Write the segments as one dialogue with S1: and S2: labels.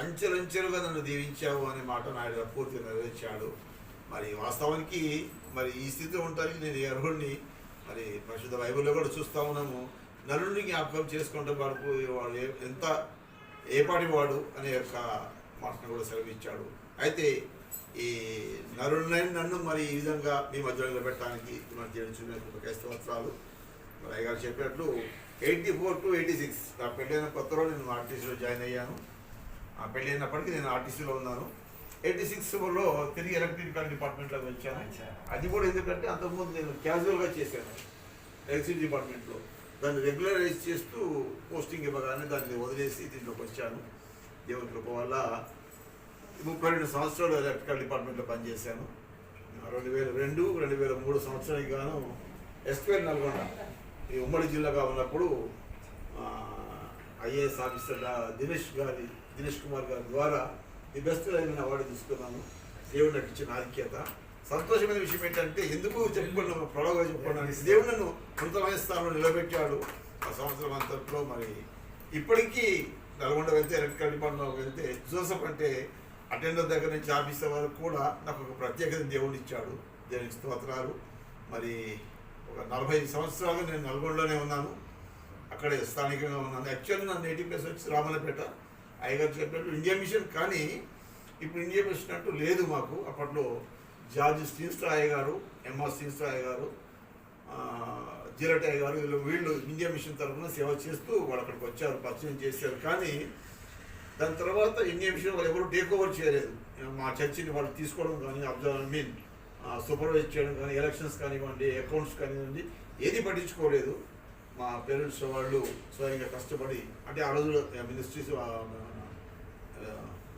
S1: అంచెలంచెలుగా నన్ను దీవించావు అనే మాట నాయుడు పూర్తిగా నెరవేర్చాడు. మరి వాస్తవానికి మరి ఈ స్థితిలో ఉండడానికి నేను ఈ అర్హుడిని మరి పరిశుద్ధ బైబిల్లో కూడా చూస్తా ఉన్నాము. నలుడిని జ్ఞాపకం చేసుకుంటే వరకు వాడు ఎంత ఏపాటి వాడు అనే యొక్క మాటను కూడా సెలవిచ్చాడు. అయితే ఈ నరుణ్ణి నన్ను మరి ఈ విధంగా మీ మధ్యలో నిలబెట్టడానికి మన చేయించిన క్రైస్తవత్రాలు మరి అయ్యగారు చెప్పినట్లు eighty four to eighty six నా పెళ్ళైన కొత్తలో నేను ఆర్టీసీలో జాయిన్ అయ్యాను. ఆ పెళ్ళైనప్పటికీ నేను ఆర్టీసీలో ఉన్నాను. ఎయిటీ సిక్స్లో తిరిగి ఎలక్ట్రికల్ డిపార్ట్మెంట్లోకి వచ్చాను. అది కూడా ఎందుకంటే అంతకుముందు నేను క్యాజువల్గా చేశాను ఎలక్ట్రిసిటీ డిపార్ట్మెంట్లో దాన్ని రెగ్యులరైజ్ చేస్తూ పోస్టింగ్ ఇవ్వగానే దాన్ని వదిలేసి దీంట్లోకి వచ్చాను. దేవుని కృప వల్ల ముప్పై రెండు సంవత్సరాలు ఎలక్ట్రికల్ డిపార్ట్మెంట్లో పనిచేశాను. రెండు వేల రెండు రెండు వేల మూడు సంవత్సరానికి గాను ఎస్క్వేర్ నల్గొండ ఈ ఉమ్మడి జిల్లాగా ఉన్నప్పుడు ఐఏఎస్ ఆఫీసర్ దినేష్ గారి దినేష్ కుమార్ గారి ద్వారా ది బెస్ట్ లైన్ అవార్డు తీసుకున్నాను. దేవుడు నాకు ఇచ్చిన ఆధిక్యత. సంతోషమైన విషయం ఏంటంటే ఎందుకు చెప్పుకున్నాను ప్రొడగా చెప్పుకున్నాను దేవుడు నన్ను ఉన్నతమైన స్థానంలో నిలబెట్టాడు. ఆ సంవత్సరం అంతట్లో మరి ఇప్పటికీ నల్గొండ వెళ్తే ఎలక్ట్రికల్ డిపార్ట్మెంట్ వెళ్తే జోసఫ్ అంటే అటెండర్ దగ్గర నుంచి ఆఫీసర్ వరకు కూడా నాకు ఒక ప్రత్యేకత దేవుడు ఇచ్చాడు. దేవుని స్తోత్రాలు. మరి ఒక నలభై సంవత్సరాలు నేను నల్గొండలోనే ఉన్నాను. అక్కడే స్థానికంగా ఉన్నాను. యాక్చువల్లీ నా నేటివ్ ప్లేస్ వచ్చి రామలపేట అయ్యగారు చెప్పినట్టు ఇండియా మిషన్ కానీ ఇప్పుడు ఇండియా మిషన్ అంటూ లేదు మాకు. అప్పట్లో జార్జ్ స్టీన్స్ట్రా అయ్య గారు ఎంఆర్ స్టీన్స్ట్రా అయ్య గారు ఆ, గారు వీళ్ళు వీళ్ళు ఇండియా మిషన్ తరఫున సేవ చేస్తూ వాళ్ళు అక్కడికి వచ్చారు పరిచయం చేశారు. కానీ దాని తర్వాత ఇండియా మిషన్ వాళ్ళు ఎవరు టేక్ ఓవర్ చేయలేదు. మా చర్చిని వాళ్ళు తీసుకోవడం కానీ అబ్జర్వ్ మీన్ సూపర్వైజ్ చేయడం కానీ ఎలక్షన్స్ కానివ్వండి అకౌంట్స్ కానివ్వండి ఏది పట్టించుకోలేదు. మా పేరెంట్స్ వాళ్ళు స్వయంగా కష్టపడి అంటే ఆ రోజు మినిస్ట్రీస్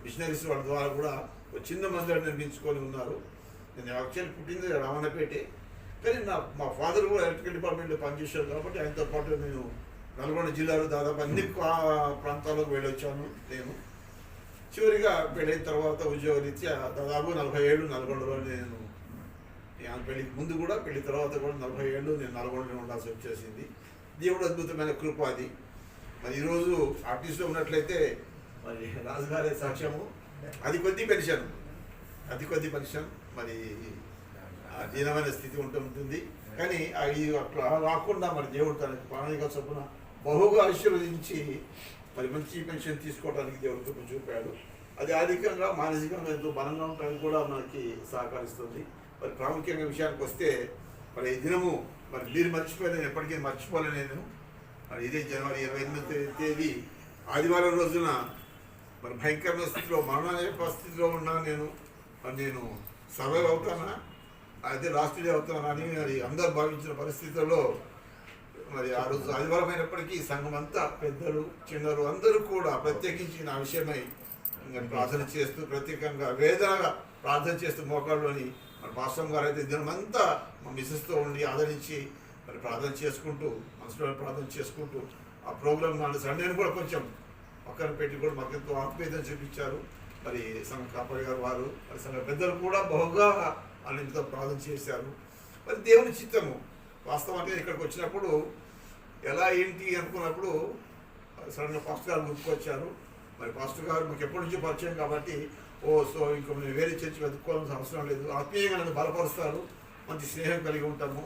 S1: మిషనరీస్ వాళ్ళ ద్వారా కూడా ఒక చిన్న మందిరాన్ని నిర్మించుకొని ఉన్నారు. నేను యాక్చువల్లీ పుట్టింది రామన్నపేటే. కానీ నా మా ఫాదర్ కూడా ఎలక్ట్రికల్ డిపార్ట్మెంట్లో పనిచేశారు కాబట్టి ఆయనతో పాటు నేను నల్గొండ జిల్లాలో దాదాపు అన్ని ప్రాంతాలకు వెళ్ళొచ్చాను నేను. చివరిగా పెళ్ళైన తర్వాత ఉద్యోగ రీత్యా దాదాపు నలభై ఏళ్ళు నల్గొండలో నేను పెళ్ళికి ముందు కూడా పెళ్ళి తర్వాత కూడా నలభై ఏళ్ళు నేను నల్గొండలో ఉండాల్సి వచ్చేసింది. దేవుడు అద్భుతమైన కృప అది. మరి ఈరోజు ఆర్టిస్ట్లో ఉన్నట్లయితే మరి రాజుగారే సాక్ష్యము. అది కొద్ది పెన్షన్. అది కొద్ది పెన్షన్. మరి దీనమైన స్థితి ఉంటుంది. కానీ అది అట్లా రాకుండా మరి దేవుడు తనకి ప్రాణిక చొప్పున బహుగా ఆశీర్వదించి మరి మంచి పెన్షన్ తీసుకోవడానికి దేవుడు కృప చూపాడు. అది ఆర్థికంగా మానసికంగా ఎంతో బలంగా ఉండడానికి కూడా మనకి సహకరిస్తుంది. మరి ప్రాముఖ్యంగా విషయానికి వస్తే మరి ఈ దినము మరి మీరు మర్చిపోలేను ఎప్పటికీ మర్చిపోలేను నేను. మరి ఇదే జనవరి ఇరవై ఎనిమిది తేదీ ఆదివారం రోజున మరి భయంకరమైన స్థితిలో మరణాల పరిస్థితిలో ఉన్నా నేను. మరి నేను సర్వైవ్ అవుతానా? అయితే లాస్ట్ డే అవుతానా అని మరి అందరు భావించిన పరిస్థితుల్లో మరి ఆ రోజు ఆదివారం అయినప్పటికీ సంఘం అంతా పెద్దలు చిన్నలు అందరూ కూడా ప్రత్యేకించి నా విషయమై ప్రార్థన చేస్తూ ప్రత్యేకంగా వేదనగా ప్రార్థన చేస్తూ మోకాళ్ళలోని మరి మాస్టర్ గారు అయితే దినమంతా మా మిస్సెస్తో ఉండి ఆదరించి మరి ప్రార్థన చేసుకుంటూ మనసులో ప్రార్థన చేసుకుంటూ ఆ ప్రోగ్రామ్ నాడు సండేని కూడా కొంచెం పక్కన పెట్టి కూడా మాకు ఎంతో ఆత్మీయతను చూపించారు. మరి సంఘ కాపరి గారు వారు మరి సంఘ పెద్దలు కూడా బహుగా అన్నింటితో ప్రార్థన చేశారు. మరి దేవుని చిత్తము వాస్తవానికి ఇక్కడికి వచ్చినప్పుడు ఎలా ఏంటి అనుకున్నప్పుడు సడన్గా ఫస్ట్ గారు గుర్తుకొచ్చారు మరి పాస్టర్ గారు మాకు ఎప్పటి నుంచో పరిచయం కాబట్టి ఓ సో ఇంకో మేము వేరే చర్చి వెతుక్కోవాల్సిన అవసరం లేదు. ఆత్మీయంగా నన్ను బలపరుస్తారు. మంచి స్నేహం కలిగి ఉంటాము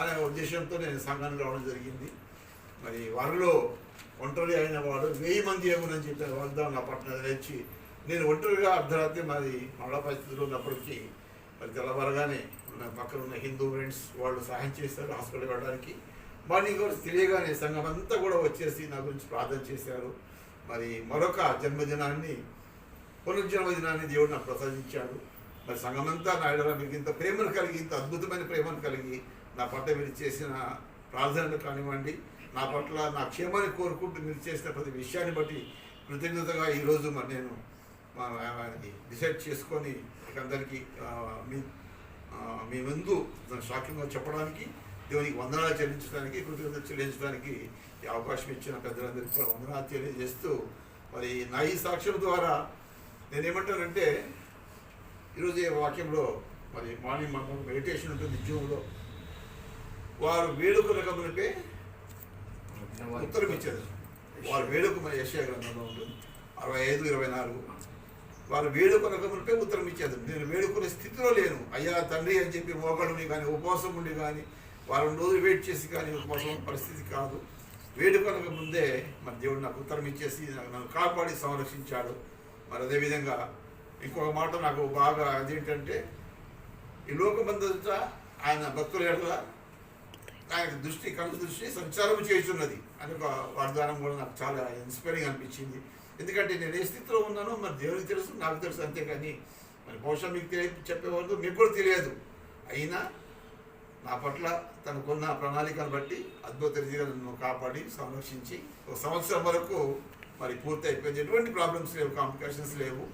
S1: అనే ఉద్దేశంతో నేను సంఘానికి రావడం జరిగింది. మరి వారిలో ఒంటరి అయిన వాడు వెయ్యి మంది ఏమని చెప్పిన వాగ్దానం నా పట్టణ నేర్చి నేను ఒంటరిగా అర్ధరాత్రి మరి మరణ పరిస్థితుల్లో ఉన్నప్పటికీ మరి తెల్లవారగానే నా పక్కన ఉన్న హిందూ ఫ్రెండ్స్ వాళ్ళు సహాయం చేశారు హాస్పిటల్ వెళ్ళడానికి. మార్నింగ్ కూడా తెలియగానే సంఘం అంతా కూడా వచ్చేసి నా గురించి ప్రార్థన చేశారు. మరి మరొక జన్మదినాన్ని పునర్జన్మదినాన్ని దేవుడు నాకు ప్రసాదించాడు. మరి సంఘమంతా నాయుడు మీకు ఇంత ప్రేమను కలిగి ఇంత అద్భుతమైన ప్రేమను కలిగి నా పట్ల మీరు చేసిన ప్రార్థనలు కానివ్వండి నా పట్ల నా క్షేమాన్ని కోరుకుంటూ మీరు చేసిన ప్రతి విషయాన్ని బట్టి కృతజ్ఞతగా ఈరోజు మరి నేను డిసైడ్ చేసుకొని అందరికీ మీ మీ ముందు సాక్ష్యంగా చెప్పడానికి దేవునికి వందనాలు చెల్లించడానికి కృతజ్ఞత చెల్లించడానికి ఈ అవకాశం ఇచ్చిన పెద్దలందరికీ కూడా వందనాలు తెలియజేస్తూ మరి నా ఈ సాక్ష్యం ద్వారా నేనేమంటానంటే ఈరోజు ఈ వాక్యంలో మరి మార్నింగ్ మనం మెడిటేషన్ ఉంటుంది జూమ్లో వారు వేడుకల రకములకే ఉత్తరం ఇచ్చారు వారు వేడుక మన యశయ గ్రంథంలో ఉంటుంది అరవై ఐదు ఇరవై నాలుగు. వారు వేడుకొనక మునిపే ఉత్తరం ఇచ్చేది నేను వేడుకునే స్థితిలో లేను. అయ్యా తండ్రి అని చెప్పి మోకడుని కానీ ఉపవాసం ఉండి కానీ వారం రోజులు వెయిట్ చేసి కానీ ఒక ఉన్న పరిస్థితి కాదు. వేడుకొనక ముందే మరి దేవుడు నాకు ఉత్తరం ఇచ్చేసి నన్ను కాపాడి సంరక్షించాడు. మరి అదేవిధంగా ఇంకొక మాట నాకు బాగా అదేంటంటే ఈ లోకబంధత ఆయన భక్తుల ఎడల ఆయన దృష్టి కళ్ళు దృష్టి సంచారం చేస్తున్నది. అని ఒక వాగ్దానం కూడా నాకు చాలా ఇన్స్పైరింగ్ అనిపించింది. ఎందుకంటే నేను ఏ స్థితిలో ఉన్నానో మరి దేవునికి తెలుసు నాకు తెలుసు అంతేకాని మరి బహుశా మీకు తెలియ వరకు మీకు కూడా తెలియదు. అయినా నా పట్ల తనకున్న ప్రణాళికను బట్టి అద్భుత రీతిగా నన్ను కాపాడి సంరక్షించి ఒక సంవత్సరం వరకు మరి పూర్తి అయిపోయింది. ఎటువంటి ప్రాబ్లమ్స్ లేవు కాంప్లికేషన్స్ లేవు.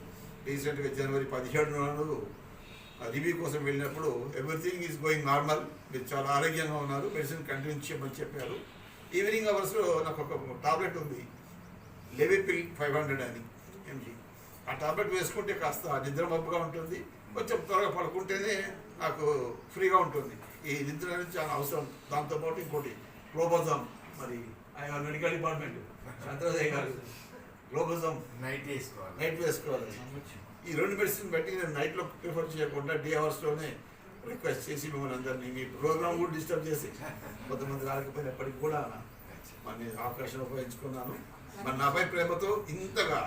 S1: రీసెంట్గా జనవరి పదిహేడు నాడు రివ్యూ కోసం వెళ్ళినప్పుడు ఎవ్రీథింగ్ ఈజ్ గోయింగ్ నార్మల్ మీరు చాలా ఆరోగ్యంగా ఉన్నారు. మెడిసిన్ కంటిన్యూ చేయమని చెప్పారు. ఈవినింగ్ అవర్స్లో నాకు ఒక టాబ్లెట్ ఉంది. లెవిపిల్ ఫైవ్ హండ్రెడ్ అని ఎంజీ ఆ టాబ్లెట్ వేసుకుంటే కాస్త నిద్ర మబ్బుగా ఉంటుంది. కొంచెం త్వరగా పడుకుంటేనే నాకు ఫ్రీగా ఉంటుంది. ఈ నిద్ర అనేది చాలా అవసరం. దాంతోపాటు ఇంకోటి గ్లోబోజం మరి ఆయన మెడికల్ డిపార్ట్మెంట్. చంద్రదయ్య గారు గ్లోబోజం
S2: నైట్ వేసుకోవాలి.
S1: నైట్ వేసుకోవాలి. ఈ రెండు మెడిసిన్ బట్టి నేను నైట్లో ప్రిఫర్ చేయకుండా డే అవర్స్లోనే రిక్వెస్ట్ చేసి మిమ్మల్ని అందరినీ మీ ప్రోగ్రామ్ కూడా డిస్టర్బ్ చేసి కొంతమంది రాకపోయినప్పటికీ కూడా మరి అవకాశం ఉపయోగించుకున్నాను. మరి నాపై ప్రేమతో ఇంతగా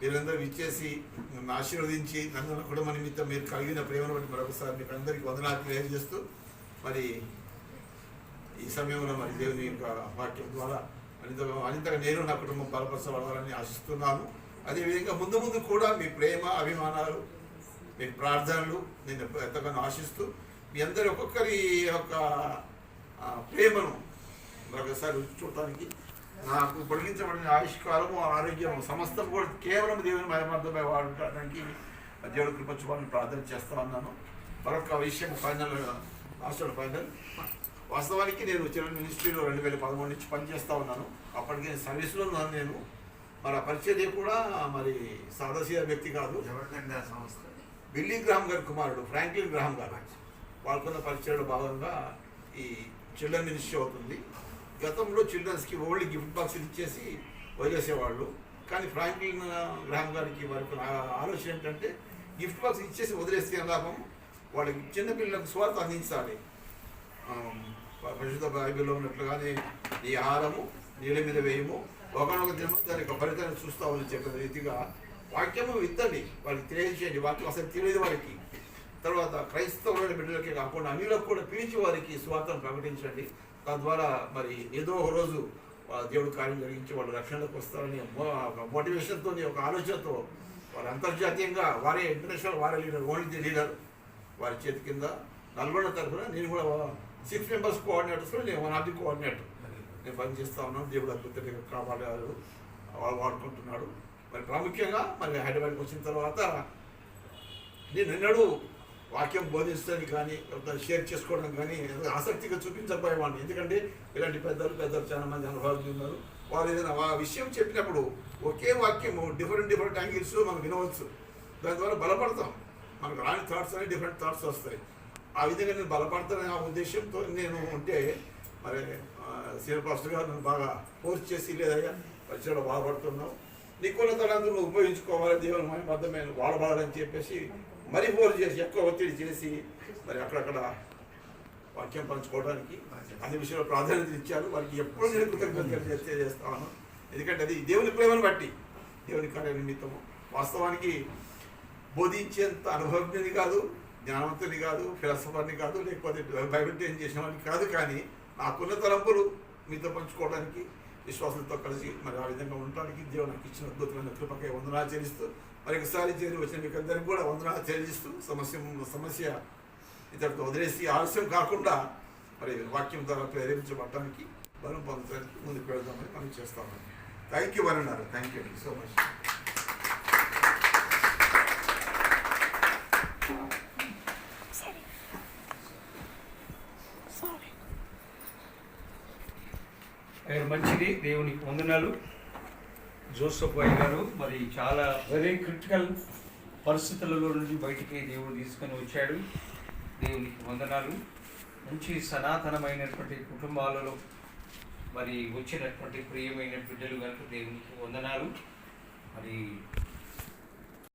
S1: మీరందరూ ఇచ్చేసి నన్ను ఆశీర్వదించి నన్ను నా కుటుంబ నిమిత్తం మీరు కలిగిన ప్రేమను బట్టి మరొకసారి మీకు అందరికీ వందనాలు తెలియజేస్తూ మరి ఈ సమయంలో మరి దేవుని యొక్క వాక్యం ద్వారా మరింతగా మరింతగా నేను నా కుటుంబం బలపరచబడాలని ఆశిస్తున్నాను. అదేవిధంగా ముందు ముందు కూడా మీ ప్రేమ అభిమానాలు మీ ప్రార్థనలు నేను ఎంతగానో ఆశిస్తూ మీ అందరి ఒక్కొక్కరి యొక్క ప్రేమను మరొకసారి రుచి చూడటానికి నాకు పొడిగించబడిన ఆయుష్కాలము ఆరోగ్యం సమస్తం కూడా కేవలం దేవుని మయమార్థమై వాడటానికి దేవుడు కృపచ్చుకోవాలని ప్రార్థన చేస్తా ఉన్నాను. మరొక విషయం ఫైనల్గా లాస్ట్ ఫైనల్ వాస్తవానికి నేను చిల్డ్రన్ మినిస్ట్రీలో రెండు వేల పదమూడు నుంచి పనిచేస్తా ఉన్నాను. అప్పటికే సర్వీస్లో ఉన్నాను నేను. మరి ఆ పరిచర్య కూడా మరి సాదాసీద వ్యక్తి కాదు.
S2: సంస్థ.
S1: బిల్లీ గ్రామ్ గారి కుమారుడు ఫ్రాంక్లిన్ గ్రామ్ గారు. వాళ్ళకున్న పరిచయంలో భాగంగా ఈ చిల్డ్రన్ మినిస్ట్రీ అవుతుంది. గతంలో చిల్డ్రన్స్కి ఓన్లీ గిఫ్ట్ బాక్స్ ఇచ్చేసి వదిలేసేవాళ్ళు. కానీ ఫ్రాంక్లిన్ గ్రామ్ గారికి వారికి ఆలోచన ఏంటంటే గిఫ్ట్ బాక్స్ ఇచ్చేసి వదిలేస్తే లాభం? వాళ్ళకి చిన్నపిల్లలకు స్వార్థ అందించాలి. పరిశుద్ధ బైబిల్లో ఉన్నట్లుగానే ఈ ఆహారము నీళ్ళ మీద వేయము. ఒకనొక దినం దాని యొక్క ఫలితాన్ని చూస్తామని చెప్పిన రీతిగా వాక్యము విత్తండి. వాళ్ళకి తెలియజేయండి వాక్యం అసలు తెలియదు వారికి తర్వాత క్రైస్తవుల బిడ్డలకి కాకుండా అన్నిలకు కూడా పిలిచి వారికి స్వార్థం ప్రకటించండి. తద్వారా మరి ఏదో ఒక రోజు దేవుడు కార్యం జరిగించి వాళ్ళు రక్షణలోకి వస్తారని మోటివేషన్తో ఒక ఆలోచనతో వారు అంతర్జాతీయంగా వారే ఇంటర్నేషనల్ వారే లీడర్ ఓన్లీ లీడర్. వారి చేతి కింద నల్గొండ తరఫున నేను కూడా సిక్స్ మెంబర్స్ కోఆర్డినేటర్స్లో నేను వన్ ఆఫ్ ది కోఆర్డినేటర్ నేను పనిచేస్తా ఉన్నాను దేవుడు అద్భుతంగా కాపాడారు వాళ్ళు వాడుకుంటున్నాడు. మరి ప్రాముఖ్యంగా మరి హైదరాబాద్కి వచ్చిన తర్వాత నేను ఎన్నడూ వాక్యం బోధిస్తాను కానీ లేకపోతే షేర్ చేసుకోవడం కానీ ఆసక్తిగా చూపించకపోయేవాడిని. ఎందుకంటే ఇలాంటి పెద్దలు పెద్దలు చాలా మంది అనుభవాలు ఉన్నారు. వారు ఏదైనా ఆ విషయం చెప్పినప్పుడు ఒకే వాక్యము డిఫరెంట్ డిఫరెంట్ యాంగిల్స్ మనం వినవచ్చు. దాని ద్వారా బలపడతాం. మనకు రాని థాట్స్ అని డిఫరెంట్ థాట్స్ వస్తాయి. ఆ విధంగా నేను బలపడతానని ఆ ఉద్దేశంతో నేను ఉంటే మరి సీనియర్ పాస్టర్ గారు నన్ను బాగా ఫోర్స్ చేసి లేదయ్యా పరిచయంలో బాధపడుతున్నావు. నీకున్న తలందరూ నువ్వు ఉపయోగించుకోవాలి దేవుని మహిమర్థమైన వాడబాలని చెప్పేసి మరీ ఫోర్స్ చేసి ఎక్కువ ఒత్తిడి చేసి మరి అక్కడక్కడ వాక్యం పంచుకోవడానికి అన్ని విషయంలో ప్రాధాన్యత ఇచ్చారు. వారికి ఎప్పుడు నేను కృతజ్ఞతలు తెలియజేస్తాను ఎందుకంటే అది దేవుని ప్రేమను బట్టి దేవుని కార్య నిమిత్తము. వాస్తవానికి బోధించేంత అనుభవజ్ఞని కాదు జ్ఞానవంతుని కాదు ఫిలాసఫర్ని కాదు లేకపోతే బైబిల్ ట్రైన్ చేసిన వాడిని కాదు కానీ నాకున్న తలంపులు మీతో పంచుకోవడానికి విశ్వాసంతో కలిసి మరి ఆ విధంగా ఉండడానికి దేవుడు నాకు ఇచ్చిన అద్భుతమైన కృపకై వందనాలు చెల్లిస్తూ మరి ఒకసారి చేరి వచ్చిన మీకు అందరికీ కూడా వందనాలు చెల్లిస్తూ సమస్య సమస్య ఇతరులతో వదిలేసి ఆలస్యం కాకుండా మరి వాక్యం ద్వారా ప్రేరేపించబడటానికి బలం పొందడానికి ముందుకు వెళ్దామని మనం చేస్తామని థ్యాంక్ యూ అన్నారు థ్యాంక్ యూ సో మచ్
S3: ఆయన మంచిది దేవునికి వందనాలు. జోసఫ్ బాయ్ గారు మరి చాలా వెరీ క్రిటికల్ పరిస్థితులలో నుండి బయటికి దేవుడు తీసుకొని వచ్చాడు. దేవునికి వందనాలు. మంచి సనాతనమైనటువంటి కుటుంబాలలో మరి వచ్చినటువంటి ప్రియమైన బిడ్డలు కనుక దేవునికి వందనాలు. మరి